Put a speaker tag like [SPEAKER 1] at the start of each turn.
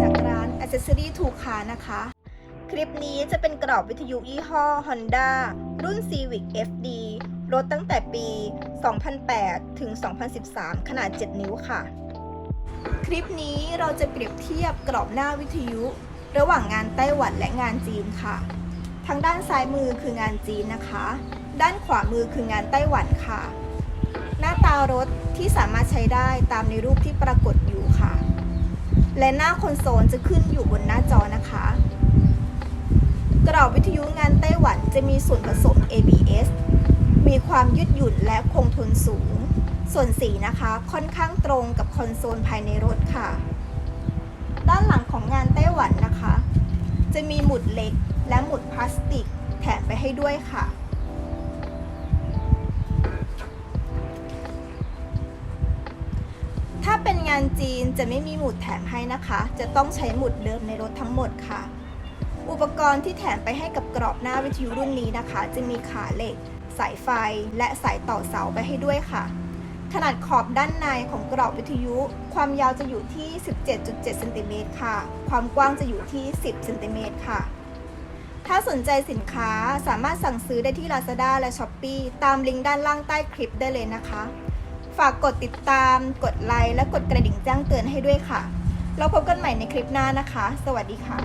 [SPEAKER 1] จากร้านอ c c e s s o r y ถูกค้านะคะ คลิปนี้จะเป็นกรอบวิทยุยี่ห้อ Honda รุ่น Civic FD รถตั้งแต่ปี 2008 ถึง 2013 ขนาด 7 นิ้วค่ะ คลิปนี้เราจะเปรียบเทียบกรอบหน้าวิทยุ ระหว่างงานไต้หวันและงานจีนค่ะ ทางด้านซ้ายมือคืองานจีนนะคะ ด้านขวามือคืองานไต้หวันค่ะ หน้าตารถที่สามารถใช้ได้ตามในรูปที่ปรากฏอยู่ค่ะ และหน้าคอนโซลจะขึ้นอยู่บนหน้าจอนะคะ กรอบวิทยุงานไต้หวันจะมีส่วนผสม ABS มีความยืดหยุ่นและคงทนสูง ส่วนสีนะคะค่อนข้างตรงกับคอนโซลภายในรถค่ะ ด้านหลังของงานไต้หวันนะคะ จะมีหมุดเล็กและหมุดพลาส ให้ด้วยค่ะ ถ้าเป็นงานจีนจะไม่มีหมุดแถมให้นะคะ จะต้องใช้หมุดเดิมในรถทั้งหมดค่ะ อุปกรณ์ที่แถมไปให้กับกรอบหน้าวิทยุรุ่นนี้นะคะ จะมีขาเหล็ก สายไฟ และสายต่อเสาไปให้ด้วยค่ะขนาดขอบด้านในของกรอบวิทยุ ความยาวจะอยู่ที่ 17.7 เซนติเมตรค่ะ ความกว้างจะอยู่ที่ 10 เซนติเมตรค่ะ ถ้าสนใจสินค้าสามารถสั่งซื้อได้ที่ Lazada และ Shopee ตามลิงก์ด้านล่างใต้คลิปได้เลยนะคะ ฝากกดติดตาม กดไลค์และกดกระดิ่งแจ้งเตือนให้ด้วยค่ะ เราพบกันใหม่ในคลิปหน้านะคะ สวัสดีค่ะ